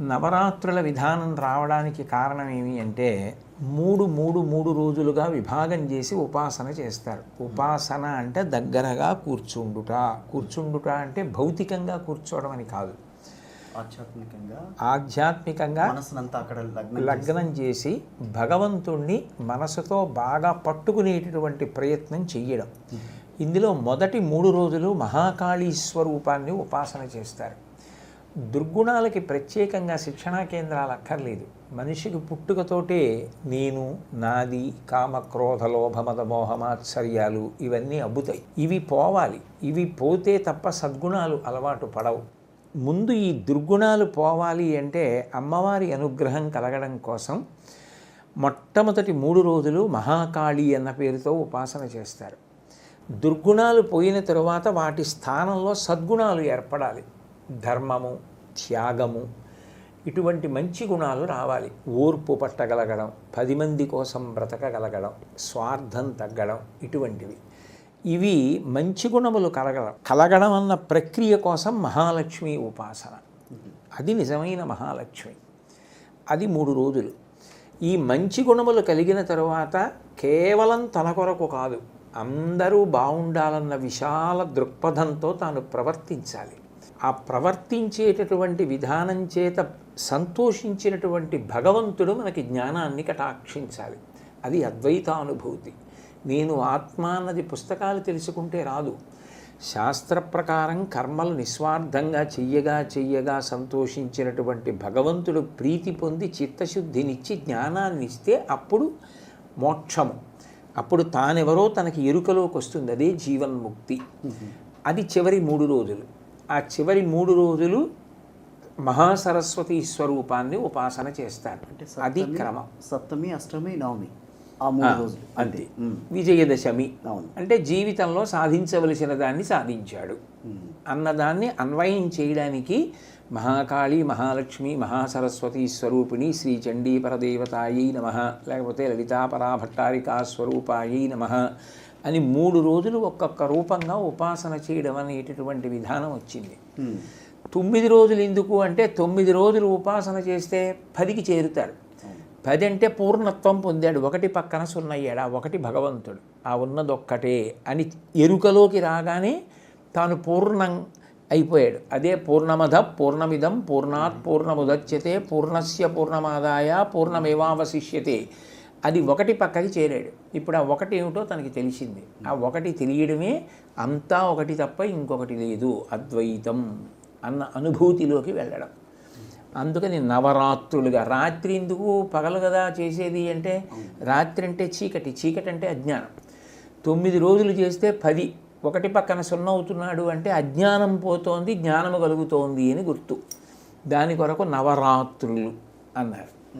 నవరాత్రుల విధానం రావడానికి కారణం ఏమి అంటే మూడు మూడు మూడు రోజులుగా విభాగం చేసి ఉపాసన చేస్తారు. ఉపాసన అంటే దగ్గరగా కూర్చుండుట. కూర్చుండుట అంటే భౌతికంగా కూర్చోవడం అని కాదు. ఆధ్యాత్మికంగా అక్కడ లగ్నం లగ్నం చేసి భగవంతుణ్ణి మనసుతో బాగా పట్టుకునేటటువంటి ప్రయత్నం చెయ్యడం. ఇందులో మొదటి మూడు రోజులు మహాకాళీ స్వరూపాన్ని ఉపాసన చేస్తారు. దుర్గుణాలకి ప్రత్యేకంగా శిక్షణా కేంద్రాలు అక్కర్లేదు. మనిషికి పుట్టుకతోటే నేను నాది కామ క్రోధ లోభ మద మోహమాత్సర్యాలు ఇవన్నీ అబ్బుతాయి. ఇవి పోవాలి. ఇవి పోతే తప్ప సద్గుణాలు అలవాటు పడవు. ముందు ఈ దుర్గుణాలు పోవాలి అంటే అమ్మవారి అనుగ్రహం కలగడం కోసం మొట్టమొదటి మూడు రోజులు మహాకాళి అన్న పేరుతో ఉపాసన చేస్తారు. దుర్గుణాలు పోయిన తరువాత వాటి స్థానంలో సద్గుణాలు ఏర్పడాలి. ధర్మము త్యాగము ఇటువంటి మంచి గుణాలు రావాలి. ఓర్పు పట్టగలగడం పది మంది కోసం బ్రతకగలగడం స్వార్థం తగ్గడం ఇటువంటివి. ఇవి మంచి గుణములు కలగడం కలగడం అన్న ప్రక్రియ కోసం మహాలక్ష్మి ఉపాసన. అది నిజమైన మహాలక్ష్మి. అది మూడు రోజులు. ఈ మంచి గుణములు కలిగిన తరువాత కేవలం తన కొరకు కాదు అందరూ బాగుండాలన్న విశాల దృక్పథంతో తాను ప్రవర్తించాలి. ఆ ప్రవర్తించేటటువంటి విధానం చేత సంతోషించినటువంటి భగవంతుడు మనకి జ్ఞానాన్ని కటాక్షించాలి. అది అద్వైతానుభూతి. నేను ఆత్మ అన్నది పుస్తకాలు తెలుసుకుంటే రాదు. శాస్త్ర ప్రకారం కర్మలు నిస్వార్థంగా చెయ్యగా చెయ్యగా సంతోషించినటువంటి భగవంతుడు ప్రీతి పొంది చిత్తశుద్ధినిచ్చి జ్ఞానాన్ని ఇస్తే అప్పుడు మోక్షము. అప్పుడు తానెవరో తనకి ఎరుకలోకి వస్తుంది అదే జీవన్ముక్తి. అది చివరి మూడు రోజులు. ఆ చివరి మూడు రోజులు మహాసరస్వతి స్వరూపాన్ని ఉపాసన చేస్తారు. అది క్రమం. సప్తమి అష్టమి నవమి ఆ మూడు రోజులు. అంతే. విజయదశమి. అంటే జీవితంలో సాధించవలసిన దాన్ని సాధించాడు. అన్నదాన్ని అన్వయం చేయడానికి మహాకాళి మహాలక్ష్మి మహాసరస్వతి స్వరూపిణి శ్రీ చండీ పరదేవతాయై నమ లేకపోతే లలితా పరాభట్టారికా స్వరూపాయై నమ అని మూడు రోజులు ఒక్కొక్క రూపంగా ఉపాసన చేయడం అనేటటువంటి విధానం వచ్చింది. తొమ్మిది రోజులు ఎందుకు అంటే తొమ్మిది రోజులు ఉపాసన చేస్తే పదికి చేరుతాడు. పది అంటే పూర్ణత్వం పొందాడు. ఒకటి పక్కన సున్నయ్యాడు ఆ ఒకటి భగవంతుడు. ఆ ఉన్నదొక్కటే అని ఎరుకలోకి రాగానే తాను పూర్ణం అయిపోయాడు. అదే పూర్ణమద పూర్ణమిదం పూర్ణాత్ పూర్ణముదచ్యతే పూర్ణస్య పూర్ణమాదాయ పూర్ణమేవావశిష్యతే. అది ఒకటి పక్కకి చేరాడు. ఇప్పుడు ఆ ఒకటి ఏమిటో తనకి తెలిసింది. ఆ ఒకటి తెలియడమే అంతా ఒకటి తప్ప ఇంకొకటి లేదు. అద్వైతం అన్న అనుభూతిలోకి వెళ్ళడం. అందుకని నవరాత్రులుగా రాత్రి ఎందుకు పగలు కదా చేసేది అంటే రాత్రి అంటే చీకటి చీకటి అంటే అజ్ఞానం. తొమ్మిది రోజులు చేస్తే పది. ఒకటి పక్కన సున్నవుతున్నాడు అంటే అజ్ఞానం పోతోంది జ్ఞానము కలుగుతోంది అని గుర్తు. దాని కొరకు నవరాత్రులు అన్నారు.